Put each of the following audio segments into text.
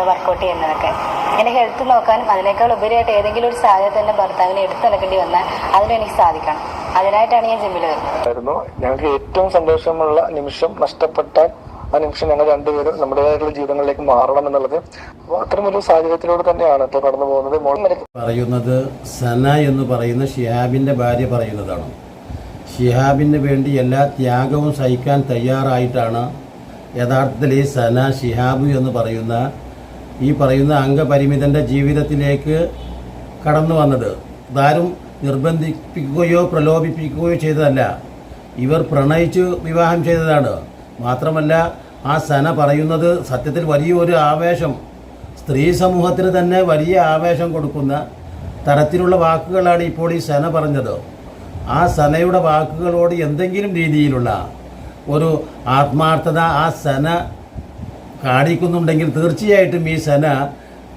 ചെയ്യുക വർക്കൗട്ട് ചെയ്യുന്നതൊക്കെ. എന്റെ ഹെൽത്ത് നോക്കാനും അതിനേക്കാൾ ഉപരിയായിട്ട് ഏതെങ്കിലും ഒരു സാഹചര്യത്തിൽ തന്നെ ഭർത്താവിനെ എടുത്തു നടക്കേണ്ടി വന്നാൽ അതിനും എനിക്ക് സാധിക്കണം. അതിനായിട്ടാണ് ഞാൻ ജിമ്മിൽ വരുന്നത്. ഞങ്ങൾക്ക് ഏറ്റവും സന്തോഷമുള്ള നിമിഷം നഷ്ടപ്പെട്ട ആ നിമിഷം ഞങ്ങൾ രണ്ടുപേരും നമ്മുടേതായിട്ടുള്ള ജീവിതങ്ങളിലേക്ക് മാറണം എന്നുള്ളത് അത്തരമൊരു സാഹചര്യത്തിലൂടെ തന്നെയാണ് ഇപ്പോൾ കടന്നു പോകുന്നത്. പറയുന്നത് സന എന്ന് പറയുന്ന ഷിഹാബിന്റെ ഭാര്യ പറയുന്നതാണ്. ഷിഹാബിന് വേണ്ടി എല്ലാ ത്യാഗവും സഹിക്കാൻ തയ്യാറായിട്ടാണ് യഥാർത്ഥത്തിൽ ഈ സന ഷിഹാബ് എന്ന് പറയുന്ന ഈ പറയുന്ന അംഗപരിമിതന്റെ ജീവിതത്തിലേക്ക് കടന്നു വന്നത്. ഇതാരും നിർബന്ധിപ്പിക്കുകയോ പ്രലോഭിപ്പിക്കുകയോ ചെയ്തതല്ല. ഇവർ പ്രണയിച്ച് വിവാഹം ചെയ്തതാണ്. മാത്രമല്ല ആ സന പറയുന്നത് സത്യത്തിൽ വലിയൊരു ആവേശം സ്ത്രീ സമൂഹത്തിന് തന്നെ വലിയ ആവേശം കൊടുക്കുന്ന തരത്തിലുള്ള വാക്കുകളാണ് ഇപ്പോൾ ഈ സന പറഞ്ഞത്. ആ സനയുടെ വാക്കുകളോട് എന്തെങ്കിലും രീതിയിലുള്ള ഒരു ആത്മാർത്ഥത ആ സന കാണിക്കുന്നുണ്ടെങ്കിൽ തീർച്ചയായിട്ടും ഈ സെന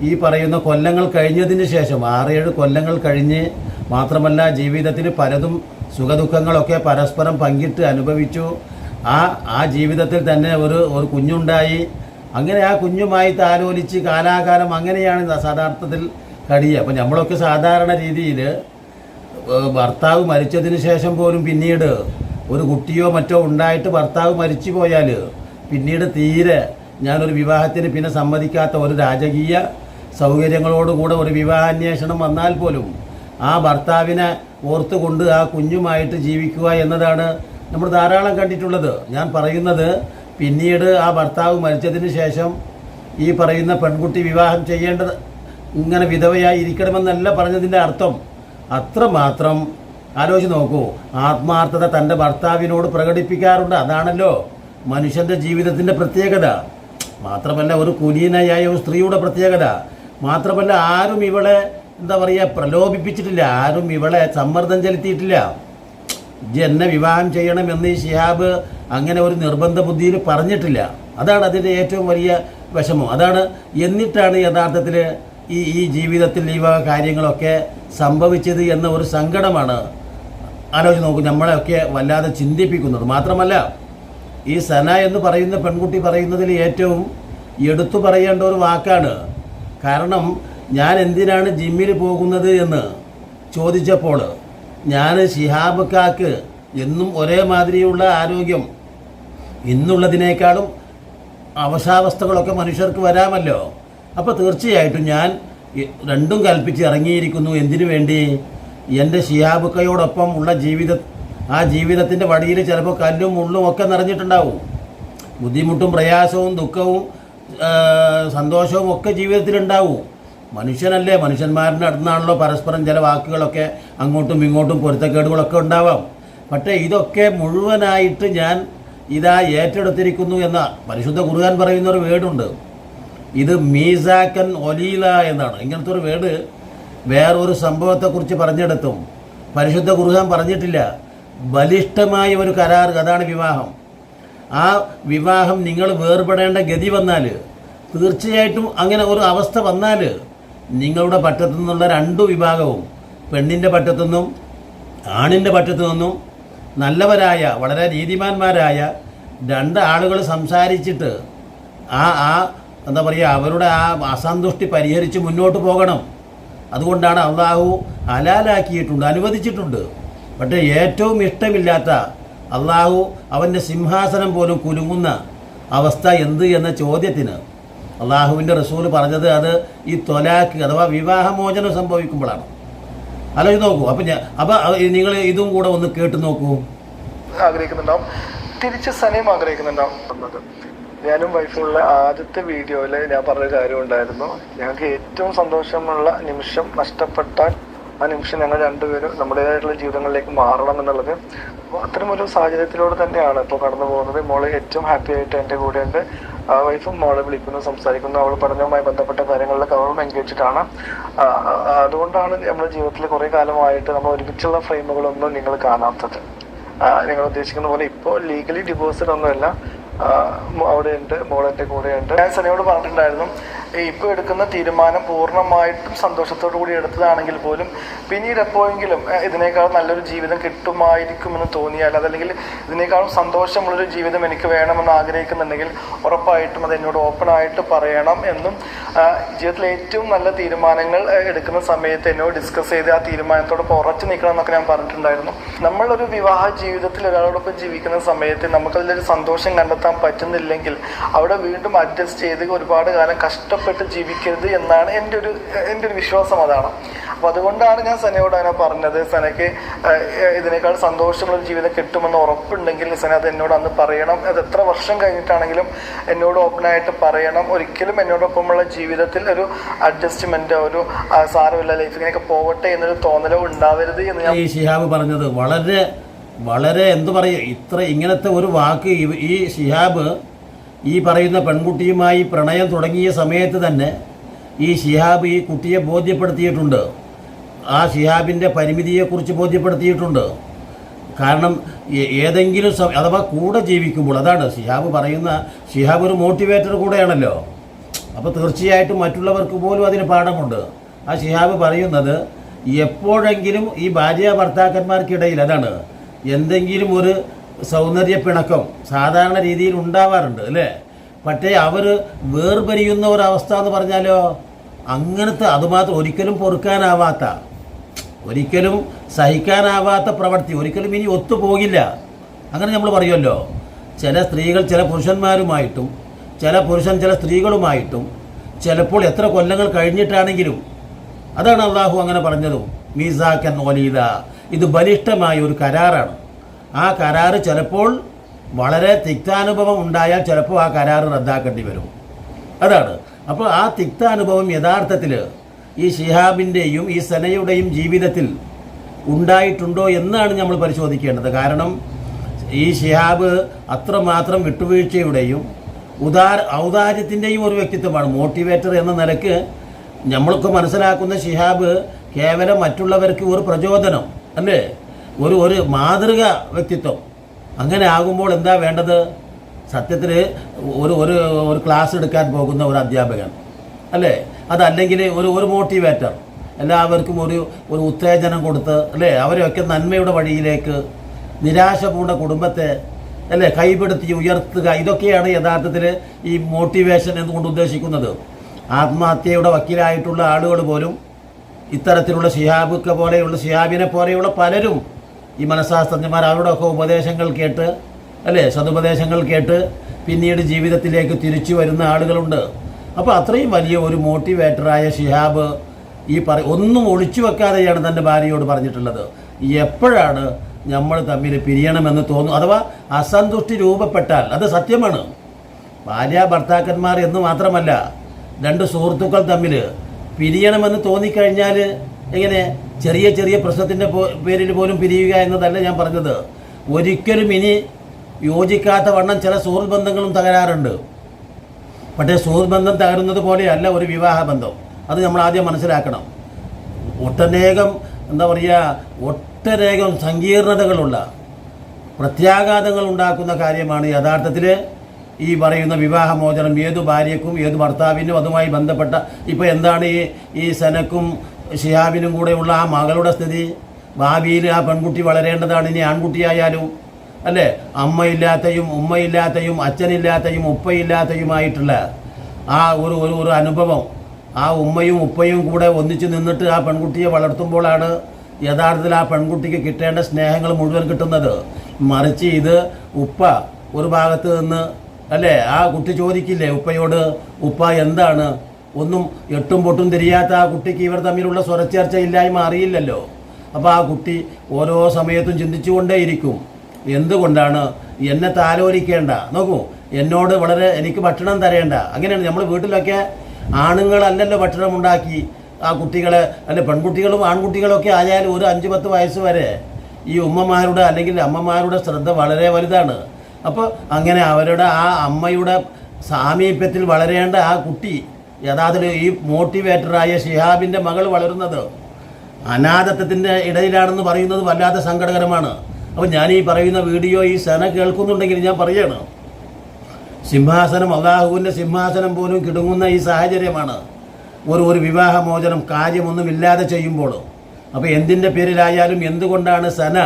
ഈ പറയുന്ന കൊല്ലങ്ങൾ കഴിഞ്ഞതിന് ശേഷം ആറേഴ് കൊല്ലങ്ങൾ കഴിഞ്ഞ് മാത്രമല്ല ജീവിതത്തിൽ പലതും സുഖദുഃഖങ്ങളൊക്കെ പരസ്പരം പങ്കിട്ട് അനുഭവിച്ചു. ആ ആ ജീവിതത്തിൽ തന്നെ ഒരു ഒരു കുഞ്ഞുണ്ടായി. അങ്ങനെ ആ കുഞ്ഞുമായി താലോലിച്ച് കാലാകാലം അങ്ങനെയാണ് സാധാർത്ഥത്തിൽ കഴിയുക അപ്പം നമ്മളൊക്കെ സാധാരണ രീതിയിൽ ഭർത്താവ് മരിച്ചതിന് ശേഷം പോലും പിന്നീട് ഒരു കുട്ടിയോ മറ്റോ ഉണ്ടായിട്ട് ഭർത്താവ് മരിച്ചു പോയാൽ പിന്നീട് തീരെ ഞാനൊരു വിവാഹത്തിന് പിന്നെ സമ്മതിക്കാത്ത ഒരു രാജകീയ സൗകര്യങ്ങളോടുകൂടെ ഒരു വിവാഹാന്വേഷണം വന്നാൽ പോലും ആ ഭർത്താവിനെ ഓർത്തുകൊണ്ട് ആ കുഞ്ഞുമായിട്ട് ജീവിക്കുക എന്നതാണ് നമ്മൾ ധാരാളം കണ്ടിട്ടുള്ളത്. ഞാൻ പറയുന്നത് പിന്നീട് ആ ഭർത്താവ് മരിച്ചതിന് ശേഷം ഈ പറയുന്ന പെൺകുട്ടി വിവാഹം ചെയ്യേണ്ടത് ഇങ്ങനെ വിധവയായി ഇരിക്കണമെന്നല്ല പറഞ്ഞതിന്റെ അർത്ഥം. അത്രമാത്രം ആലോചിച്ച് നോക്കൂ. ആത്മാർത്ഥത തന്റെ ഭർത്താവിനോട് പ്രകടിപ്പിക്കാറുണ്ട്. അതാണല്ലോ മനുഷ്യന്റെ ജീവിതത്തിന്റെ പ്രത്യേകത. മാത്രമല്ല ഒരു കുലീനയായ ഒരു സ്ത്രീയുടെ പ്രത്യേകത. മാത്രമല്ല ആരും ഇവളെ എന്താ പറയുക പ്രലോഭിപ്പിച്ചിട്ടില്ല. ആരും ഇവളെ സമ്മർദ്ദം ചെലുത്തിയിട്ടില്ല. ഇജ്ജ് എന്നെ വിവാഹം ചെയ്യണമെന്ന് ഈ ഷിഹാബ് അങ്ങനെ ഒരു നിർബന്ധ ബുദ്ധിയിൽ പറഞ്ഞിട്ടില്ല. അതാണ് അതിന്റെ ഏറ്റവും വലിയ വിഷമം. അതാണ് എന്നിട്ടാണ് യഥാർത്ഥത്തിൽ ഈ ഈ ജീവിതത്തിൽ ഈ വക കാര്യങ്ങളൊക്കെ സംഭവിച്ചത് എന്ന ഒരു സങ്കടമാണ് ആലോചിച്ച് നോക്കും. നമ്മളെയൊക്കെ വല്ലാതെ ചിന്തിപ്പിക്കുന്നത്. മാത്രമല്ല ഈ സന എന്ന് പറയുന്ന പെൺകുട്ടി പറയുന്നതിൽ ഏറ്റവും എടുത്തു പറയേണ്ട ഒരു വാക്കാണ്. കാരണം ഞാൻ എന്തിനാണ് ജിമ്മിൽ പോകുന്നത് എന്ന് ചോദിച്ചപ്പോൾ ഞാൻ ശിഹാബ് കാക്ക് എന്നും ഒരേ മാതിരിയുള്ള ആരോഗ്യം ഇന്നുള്ളതിനേക്കാളും അവശാവസ്ഥകളൊക്കെ മനുഷ്യർക്ക് വരാമല്ലോ. അപ്പോൾ തീർച്ചയായിട്ടും ഞാൻ രണ്ടും കൽപ്പിച്ച് ഇറങ്ങിയിരിക്കുന്നു. എന്തിനു വേണ്ടി? എന്റെ ഷിഹാബുക്കയോടൊപ്പം ഉള്ള ജീവിത ആ ജീവിതത്തിന്റെ വടിയിൽ ചിലപ്പോൾ കല്ലും മുള്ളും ഒക്കെ നിറഞ്ഞിട്ടുണ്ടാവും. ബുദ്ധിമുട്ടും പ്രയാസവും ദുഃഖവും സന്തോഷവും ഒക്കെ ജീവിതത്തിലുണ്ടാവും. മനുഷ്യനല്ലേ? മനുഷ്യന്മാരുടെ അടുത്താണല്ലോ പരസ്പരം ചില വാക്കുകളൊക്കെ അങ്ങോട്ടും ഇങ്ങോട്ടും പൊരുത്തക്കേടുകളൊക്കെ ഉണ്ടാവാം. പക്ഷേ ഇതൊക്കെ മുഴുവനായിട്ട് ഞാൻ ഇതാ ഏറ്റെടുത്തിരിക്കുന്നു എന്ന പരിശുദ്ധ കുറുകാൻ പറയുന്ന ഒരു വേർഡുണ്ട് ഇത് മീസാക്കൻ ഒലീല എന്നാണ്. ഇങ്ങനത്തെ ഒരു വേർഡ് വേറൊരു സംഭവത്തെക്കുറിച്ച് പറഞ്ഞെടുത്തും. പരിശുദ്ധ കുറുകാൻ പറഞ്ഞിട്ടില്ല. ബലിഷ്ഠമായ ഒരു കരാർ അതാണ് വിവാഹം. ആ വിവാഹം നിങ്ങൾ വേർപെടേണ്ട ഗതി വന്നാൽ തീർച്ചയായിട്ടും അങ്ങനെ ഒരു അവസ്ഥ വന്നാൽ നിങ്ങളുടെ പറ്റത്തു നിന്നുള്ള രണ്ടു വിഭാഗവും പെണ്ണിന്റെ പറ്റത്തു നിന്നും ആണിന്റെ പറ്റത്തു നിന്നും നല്ലവരായ വളരെ നീതിമാന്മാരായ രണ്ട് ആളുകൾ സംസാരിച്ചിട്ട് ആ ആ എന്താ പറയുക അവരുടെ ആ അസന്തുഷ്ടി പരിഹരിച്ച് മുന്നോട്ട് പോകണം. അതുകൊണ്ടാണ് അള്ളാഹു ഹലാലാക്കിയിട്ടുണ്ട് അനുവദിച്ചിട്ടുണ്ട്. പക്ഷേ ഏറ്റവും ഇഷ്ടമില്ലാത്ത അള്ളാഹു അവന്റെ സിംഹാസനം പോലും കുലുങ്ങുന്ന അവസ്ഥ എന്ത് എന്ന ചോദ്യത്തിന് അള്ളാഹുവിന്റെ റസൂൽ പറഞ്ഞത് അത് ഈ തൊലാക്ക് അഥവാ വിവാഹമോചനം സംഭവിക്കുമ്പോഴാണ്. ആലോചിച്ച് നോക്കൂ. അപ്പം ഞാൻ അപ്പം നിങ്ങൾ ഇതും കൂടെ ഒന്ന് കേട്ട് നോക്കൂ. ആഗ്രഹിക്കുന്നുണ്ടാവും. തിരിച്ച് സനയും ആഗ്രഹിക്കുന്നുണ്ടാവും. ഞാനും വൈഫുള്ള ആദ്യത്തെ വീഡിയോയിൽ ഞാൻ പറഞ്ഞ കാര്യം ഉണ്ടായിരുന്നു. ഞങ്ങൾക്ക് ഏറ്റവും സന്തോഷമുള്ള നിമിഷം നഷ്ടപ്പെട്ടാൽ ആ നിമിഷം ഞങ്ങൾ രണ്ടുപേരും നമ്മുടേതായിട്ടുള്ള ജീവിതങ്ങളിലേക്ക് മാറണം എന്നുള്ളത് അത്തരമൊരു സാഹചര്യത്തിലൂടെ തന്നെയാണ് ഇപ്പോൾ കടന്നു പോകുന്നത്. മോൾ ഏറ്റവും ഹാപ്പി ആയിട്ട് എന്റെ ഉണ്ട് ആ വൈഫും മോളെ വിളിക്കുന്നു സംസാരിക്കുന്നു. അവൾ പഠനവുമായി ബന്ധപ്പെട്ട കാര്യങ്ങളിലൊക്കെ അവളും എൻഗേജിട്ടാണ് അതുകൊണ്ടാണ് നമ്മുടെ ജീവിതത്തിൽ കുറേ കാലമായിട്ട് നമ്മൾ ഒരുമിച്ചുള്ള ഫ്രെയിമുകളൊന്നും നിങ്ങൾ കാണാത്തത്. നിങ്ങൾ ഉദ്ദേശിക്കുന്ന പോലെ ഇപ്പോൾ ലീഗലി ഡിവോഴ്സ്ഡ് ഒന്നുമല്ല. അവിടെ ഉണ്ട് എന്റെ കൂടെ ഉണ്ട് ഞാൻ സനയോട് പറഞ്ഞിട്ടുണ്ടായിരുന്നു ഇപ്പോൾ എടുക്കുന്ന തീരുമാനം പൂർണമായിട്ടും സന്തോഷത്തോടു കൂടി എടുത്തതാണെങ്കിൽ പോലും പിന്നീട് എപ്പോഴെങ്കിലും ഇതിനേക്കാൾ നല്ലൊരു ജീവിതം കിട്ടുമായിരിക്കുമെന്ന് തോന്നിയാൽ അതല്ലെങ്കിൽ ഇതിനേക്കാളും സന്തോഷമുള്ളൊരു ജീവിതം എനിക്ക് വേണമെന്ന് ആഗ്രഹിക്കുന്നുണ്ടെങ്കിൽ ഉറപ്പായിട്ടും അത് എന്നോട് ഓപ്പൺ ആയിട്ട് പറയണം എന്നും ജീവിതത്തിലെ ഏറ്റവും നല്ല തീരുമാനങ്ങൾ എടുക്കുന്ന സമയത്ത് എന്നോട് ഡിസ്കസ് ചെയ്ത് ആ തീരുമാനത്തോടൊപ്പം ഉറച്ചു നിൽക്കണം എന്നൊക്കെ ഞാൻ പറഞ്ഞിട്ടുണ്ടായിരുന്നു. നമ്മളൊരു വിവാഹ ജീവിതത്തിൽ ഒരാളോടൊപ്പം ജീവിക്കുന്ന സമയത്ത് നമുക്കതിലൊരു സന്തോഷം കണ്ടെത്താൻ പറ്റുന്നില്ലെങ്കിൽ അവിടെ വീണ്ടും അഡ്ജസ്റ്റ് ചെയ്ത് ഒരുപാട് കാലം കഷ്ടപ്പെട്ട് ജീവിക്കരുത് എന്നാണ് എന്റെ ഒരു എന്റെ ഒരു വിശ്വാസം അതാണ്. അപ്പോൾ അതുകൊണ്ടാണ് ഞാൻ സനയോട് അങ്ങനെ പറഞ്ഞത്. സനയ്ക്ക് ഇതിനേക്കാൾ സന്തോഷമുള്ള ജീവിതം കിട്ടുമെന്ന് ഉറപ്പുണ്ടെങ്കിൽ സന അത് എന്നോട് അന്ന് പറയണം. അത് എത്ര വർഷം കഴിഞ്ഞിട്ടാണെങ്കിലും എന്നോട് ഓപ്പണായിട്ട് പറയണം. ഒരിക്കലും എന്നോടൊപ്പമുള്ള ജീവിതത്തിൽ ഒരു അഡ്ജസ്റ്റ്മെന്റ് ഒരു സാരമില്ല. ലൈഫ് ഇങ്ങനെയൊക്കെ പോവട്ടെ എന്നൊരു തോന്നലോ ഉണ്ടാവരുത് എന്ന് ഞാൻ ഷിഹാബ് പറഞ്ഞത് വളരെ വളരെ എന്തു പറയുക ഇത്ര ഇങ്ങനത്തെ ഒരു വാക്ക് ഈ ഷിഹാബ് ഈ പറയുന്ന പെൺകുട്ടിയുമായി പ്രണയം തുടങ്ങിയ സമയത്ത് തന്നെ ഈ ഷിഹാബ് ഈ കുട്ടിയെ ബോധ്യപ്പെടുത്തിയിട്ടുണ്ട്. ആ ഷിഹാബിന്റെ പരിമിതിയെക്കുറിച്ച് ബോധ്യപ്പെടുത്തിയിട്ടുണ്ട്. കാരണം ഏതെങ്കിലും അഥവാ കൂടെ ജീവിക്കുമ്പോൾ അതാണ് ഷിഹാബ് പറയുന്ന ഷിഹാബ് ഒരു മോട്ടിവേറ്റർ കൂടെയാണല്ലോ. അപ്പോൾ തീർച്ചയായിട്ടും മറ്റുള്ളവർക്ക് പോലും അതിന് പാഠമുണ്ട്. ആ ഷിഹാബ് പറയുന്നത് എപ്പോഴെങ്കിലും ഈ ഭാര്യ ഭർത്താക്കന്മാർക്കിടയിൽ അതാണ് എന്തെങ്കിലും ഒരു സൗന്ദര്യ പിണക്കം സാധാരണ രീതിയിൽ ഉണ്ടാവാറുണ്ട് അല്ലേ? പക്ഷേ അവർ വേർപരിയുന്ന ഒരവസ്ഥ എന്ന് പറഞ്ഞാലോ അങ്ങനത്തെ അതുമാത്രം ഒരിക്കലും പൊറുക്കാനാവാത്ത ഒരിക്കലും സഹിക്കാനാവാത്ത പ്രവൃത്തി ഒരിക്കലും ഇനി ഒത്തുപോകില്ല. അങ്ങനെ നമ്മൾ പറയുമല്ലോ ചില സ്ത്രീകൾ ചില പുരുഷന്മാരുമായിട്ടും ചില പുരുഷൻ ചില സ്ത്രീകളുമായിട്ടും ചിലപ്പോൾ എത്ര കൊല്ലങ്ങൾ കഴിഞ്ഞിട്ടാണെങ്കിലും അതാണ് അള്ളാഹു അങ്ങനെ പറഞ്ഞതും മീസാക്കൻ എന്നോലീത ഇത് ബലിഷ്ഠമായ ഒരു കരാറാണ്. ആ കരാറ് ചിലപ്പോൾ വളരെ തിക്താനുഭവം ഉണ്ടായാൽ ചിലപ്പോൾ ആ കരാറ് റദ്ദാക്കേണ്ടി വരും. അതാണ്. അപ്പോൾ ആ തിക്താനുഭവം യഥാർത്ഥത്തിൽ ഈ ഷിഹാബിന്റെയും ഈ സനയുടെയും ജീവിതത്തിൽ ഉണ്ടായിട്ടുണ്ടോ എന്നാണ് നമ്മൾ പരിശോധിക്കേണ്ടത്. കാരണം ഈ ഷിഹാബ് അത്രമാത്രം വിട്ടുവീഴ്ചയുടെയും ഉദാര ഔദാര്യത്തിന്റെയും ഒരു വ്യക്തിത്വമാണ്. മോട്ടിവേറ്റർ എന്ന നിലയ്ക്ക് നമ്മൾക്ക് മനസ്സിലാക്കുന്ന ഷിഹാബ് കേവലം മറ്റുള്ളവർക്ക് ഒരു പ്രചോദനം അല്ലേ? ഒരു ഒരു മാതൃക വ്യക്തിത്വം. അങ്ങനെ ആകുമ്പോൾ എന്താ വേണ്ടത്? സത്യത്തിൽ ഒരു ഒരു ഒരു ക്ലാസ് എടുക്കാൻ പോകുന്ന ഒരു അധ്യാപകൻ അല്ലേ? അതല്ലെങ്കിൽ ഒരു ഒരു മോട്ടിവേറ്റർ എല്ലാവർക്കും ഒരു ഒരു ഉത്തേജനം കൊടുത്ത് അല്ലേ? അവരെയൊക്കെ നന്മയുടെ വഴിയിലേക്ക് നിരാശ പൂണ്ട കുടുംബത്തെ അല്ലേ? കൈപ്പെടുത്തി ഉയർത്തുക ഇതൊക്കെയാണ് യഥാർത്ഥത്തിൽ ഈ മോട്ടിവേഷൻ എന്നുകൊണ്ട് ഉദ്ദേശിക്കുന്നത്? ആത്മഹത്യയുടെ വക്കീലായിട്ടുള്ള ആളുകൾ പോലും ഇത്തരത്തിലുള്ള ഷിഹാബുക്ക പോലെയുള്ള ഷിഹാബിനെ പോലെയുള്ള പലരും ഈ മനഃശാസ്ത്രജ്ഞന്മാർ അവരുടെയൊക്കെ ഉപദേശങ്ങൾ കേട്ട് അല്ലേ? സതുപദേശങ്ങൾ കേട്ട് പിന്നീട് ജീവിതത്തിലേക്ക് തിരിച്ചു വരുന്ന ആളുകളുണ്ട്. അപ്പോൾ അത്രയും വലിയ ഒരു മോട്ടിവേറ്ററായ ഷിഹാബ് ഈ പറ ഒന്നും ഒളിച്ചു വെക്കാതെയാണ് തന്റെ ഭാര്യയോട് പറഞ്ഞിട്ടുള്ളത്. എപ്പോഴാണ് നമ്മൾ തമ്മിൽ പിരിയണമെന്ന് തോന്നും അഥവാ അസന്തുഷ്ടി രൂപപ്പെട്ടാൽ അത് സത്യമാണ്. ഭാര്യ ഭർത്താക്കന്മാർ എന്ന് മാത്രമല്ല രണ്ട് സുഹൃത്തുക്കൾ തമ്മിൽ പിരിയണമെന്ന് തോന്നിക്കഴിഞ്ഞാൽ എങ്ങനെ ചെറിയ ചെറിയ പ്രശ്നത്തിന്റെ പേരിൽ പോലും പിരിയുക എന്നതല്ല ഞാൻ പറഞ്ഞത്. ഒരിക്കലും ഇനി യോജിക്കാത്ത വണ്ണം ചില സുഹൃത്ത് ബന്ധങ്ങളും തകരാറുണ്ട്. പക്ഷേ സുഹൃത്ത് ബന്ധം തകരുന്നത് പോലെയല്ല ഒരു വിവാഹ ബന്ധം. അത് നമ്മൾ ആദ്യം മനസ്സിലാക്കണം. ഒട്ടനേകം എന്താ പറയുക ഒട്ടനേകം സങ്കീർണതകളുള്ള പ്രത്യാഘാതങ്ങൾ ഉണ്ടാക്കുന്ന കാര്യമാണ് യഥാർത്ഥത്തിൽ ഈ പറയുന്ന വിവാഹമോചനം. ഏതു ഭാര്യക്കും ഏതു ഭർത്താവിനും അതുമായി ബന്ധപ്പെട്ട ഇപ്പോൾ എന്താണ് ഈ ഈ സനക്കും ഷിഹാബിനും കൂടെയുള്ള ആ മകളുടെ സ്ഥിതി ഭാവിയിൽ ആ പെൺകുട്ടി വളരേണ്ടതാണ്. ഇനി ആൺകുട്ടിയായാലും അല്ലേ? അമ്മയില്ലാത്തയും ഉമ്മയില്ലാത്തയും അച്ഛനില്ലാത്തയും ഉപ്പയില്ലാത്തയുമായിട്ടുള്ള ആ ഒരു ഒരു ഒരു അനുഭവം. ആ ഉമ്മയും ഉപ്പയും കൂടെ ഒന്നിച്ച് നിന്നിട്ട് ആ പെൺകുട്ടിയെ വളർത്തുമ്പോഴാണ് യഥാർത്ഥത്തിൽ ആ പെൺകുട്ടിക്ക് കിട്ടേണ്ട സ്നേഹങ്ങൾ മുഴുവൻ കിട്ടുന്നത്. മറിച്ച് ഇത് ഉപ്പ ഒരു ഭാഗത്ത് നിന്ന് അല്ലേ? ആ കുട്ടി ചോദിക്കില്ലേ ഉപ്പയോട് ഉപ്പ എന്താണ്? ഒന്നും എട്ടും പൊട്ടും തിരിയാത്ത ആ കുട്ടിക്ക് ഇവർ തമ്മിലുള്ള സ്വരച്ചേർച്ച ഇല്ലായ്മ അറിയില്ലല്ലോ. അപ്പോൾ ആ കുട്ടി ഓരോ സമയത്തും ചിന്തിച്ചുകൊണ്ടേയിരിക്കും. എന്തുകൊണ്ടാണ് എന്നെ താലോലിക്കേണ്ട? നോക്കൂ എന്നോട് വളരെ എനിക്ക് ഭക്ഷണം തരേണ്ട. അങ്ങനെയാണ് നമ്മൾ വീട്ടിലൊക്കെ ആണുങ്ങളല്ലല്ലോ ഭക്ഷണം ഉണ്ടാക്കി ആ കുട്ടികളെ അല്ലെ പെൺകുട്ടികളും ആൺകുട്ടികളൊക്കെ ആയാലും ഒരു അഞ്ച് പത്ത് വയസ്സ് വരെ ഈ ഉമ്മമാരുടെ അല്ലെങ്കിൽ അമ്മമാരുടെ ശ്രദ്ധ വളരെ വലുതാണ്. അപ്പോൾ അങ്ങനെ അവരുടെ ആ അമ്മയുടെ സാമീപ്യത്തിൽ വളരേണ്ട ആ കുട്ടി യഥാർത്ഥത്തിൽ ഈ മോട്ടിവേറ്ററായ ഷിഹാബിന്റെ മകൾ വളരുന്നത് അനാഥത്വത്തിന്റെ ഇടയിലാണെന്ന് പറയുന്നത് വല്ലാത്ത സങ്കടകരമാണ്. അപ്പോൾ ഞാൻ ഈ പറയുന്ന വീഡിയോ ഈ സന കേൾക്കുന്നുണ്ടെങ്കിൽ ഞാൻ പറയാണ്. സിംഹാസനം അള്ളാഹുവിന്റെ സിംഹാസനം പോലും കിടുങ്ങുന്ന ഈ സാഹചര്യമാണ്. ഒരു ഒരു വിവാഹമോചനം കാര്യമൊന്നുമില്ലാതെ ചെയ്യുമ്പോൾ. അപ്പോൾ എന്തിന്റെ പേരിലായാലും എന്തുകൊണ്ടാണ് സന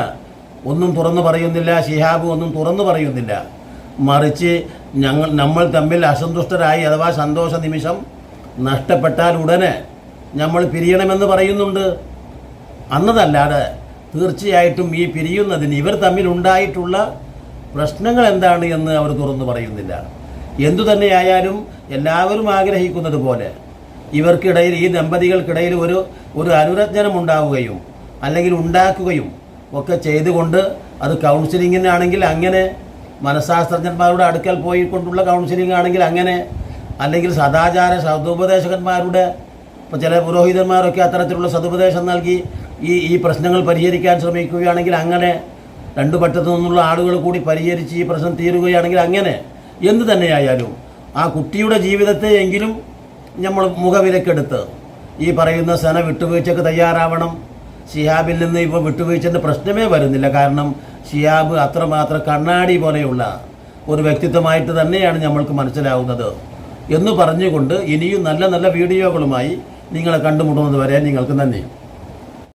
ഒന്നും തുറന്നു പറയുന്നില്ല ഷിഹാബ് ഒന്നും തുറന്നു പറയുന്നില്ല? മറിച്ച് ഞങ്ങൾ നമ്മൾ തമ്മിൽ അസന്തുഷ്ടരായി അഥവാ സന്തോഷ നിമിഷം നഷ്ടപ്പെട്ടാൽ ഉടനെ നമ്മൾ പിരിയണമെന്ന് പറയുന്നുണ്ട്. അന്നതല്ലാതെ തീർച്ചയായിട്ടും ഈ പിരിയുന്നതിന് ഇവർ തമ്മിൽ ഉണ്ടായിട്ടുള്ള പ്രശ്നങ്ങൾ എന്താണ് എന്ന് അവർ തുറന്നു പറയുന്നില്ല. എന്തു തന്നെയായാലും എല്ലാവരും ആഗ്രഹിക്കുന്നത് പോലെ ഇവർക്കിടയിൽ ഈ ദമ്പതികൾക്കിടയിൽ ഒരു ഒരു അനുരജ്ഞനം ഉണ്ടാവുകയും അല്ലെങ്കിൽ ഉണ്ടാക്കുകയും ഒക്കെ ചെയ്തുകൊണ്ട് അത് കൗൺസിലിങ്ങിനാണെങ്കിൽ അങ്ങനെ മനഃശാസ്ത്രജ്ഞന്മാരുടെ അടുക്കൽ പോയിക്കൊണ്ടുള്ള കൗൺസിലിംഗ് ആണെങ്കിൽ അങ്ങനെ അല്ലെങ്കിൽ സദാചാര സതുപദേശകന്മാരുടെ ഇപ്പോൾ ചില പുരോഹിതന്മാരൊക്കെ അത്തരത്തിലുള്ള സതുപദേശം നൽകി ഈ ഈ പ്രശ്നങ്ങൾ പരിഹരിക്കാൻ ശ്രമിക്കുകയാണെങ്കിൽ അങ്ങനെ രണ്ടു പറ്റത്തു നിന്നുള്ള ആളുകൾ കൂടി പരിഹരിച്ച് ഈ പ്രശ്നം തീരുകയാണെങ്കിൽ അങ്ങനെ എന്തു തന്നെയായാലും ആ കുട്ടിയുടെ ജീവിതത്തെ എങ്കിലും നമ്മൾ മുഖവിലക്കെടുത്ത് ഈ പറയുന്ന സന വിട്ടുവീഴ്ചയ്ക്ക് തയ്യാറാവണം. ഷിഹാബിൽ നിന്ന് ഇപ്പോൾ വിട്ടുവീഴ്ചന്റെ പ്രശ്നമേ വരുന്നില്ല. കാരണം ഷിഹാബ് അത്രമാത്രം കണ്ണാടി പോലെയുള്ള ഒരു വ്യക്തിത്വമായിട്ട് തന്നെയാണ് നമ്മൾക്ക് മനസ്സിലാവുന്നത്. എന്ന് പറഞ്ഞുകൊണ്ട് ഇനിയും നല്ല നല്ല വീഡിയോകളുമായി നിങ്ങളെ കണ്ടുമുട്ടുന്നത് വരെ നിങ്ങൾക്ക് നന്ദി.